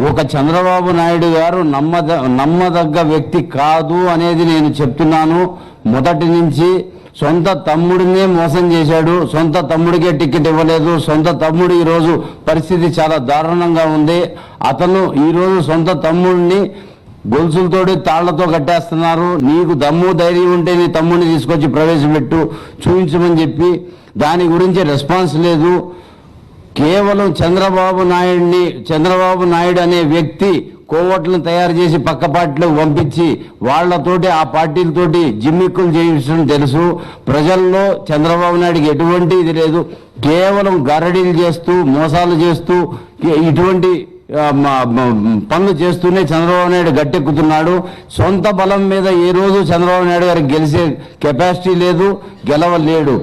ఒక చంద్రబాబు నాయుడు గారు నమ్మద నమ్మదగ్గ వ్యక్తి కాదు అనేది నేను చెప్తున్నాను. మొదటి నుంచి సొంత తమ్ముడినే మోసం చేశాడు. సొంత తమ్ముడికే టికెట్ ఇవ్వలేదు. సొంత తమ్ముడు ఈరోజు పరిస్థితి చాలా దారుణంగా ఉంది. అతను ఈరోజు సొంత తమ్ముడిని గొలుసులతోటి తాళ్ళతో కట్టేస్తున్నారు. నీకు దమ్ము ధైర్యం ఉంటే నీ తమ్ముడిని తీసుకొచ్చి ప్రవేశపెట్టు చూపించమని చెప్పి దాని గురించి రెస్పాన్స్ లేదు. కేవలం చంద్రబాబు నాయుడిని చంద్రబాబు నాయుడు అనే వ్యక్తి కోవట్లను తయారు చేసి పక్క పార్టీలకు పంపించి వాళ్ళతోటి ఆ పార్టీలతోటి జిమ్మిక్కులు చేయించడం తెలుసు. ప్రజల్లో చంద్రబాబు నాయుడికి ఎటువంటి ఇది లేదు. కేవలం గరడీలు చేస్తూ మోసాలు చేస్తూ ఇటువంటి పనులు చేస్తూనే చంద్రబాబు నాయుడు గట్టెక్కుతున్నాడు. సొంత బలం మీద ఏ రోజు చంద్రబాబు నాయుడు గారికి గెలిచే కెపాసిటీ లేదు. గెలవలేడు.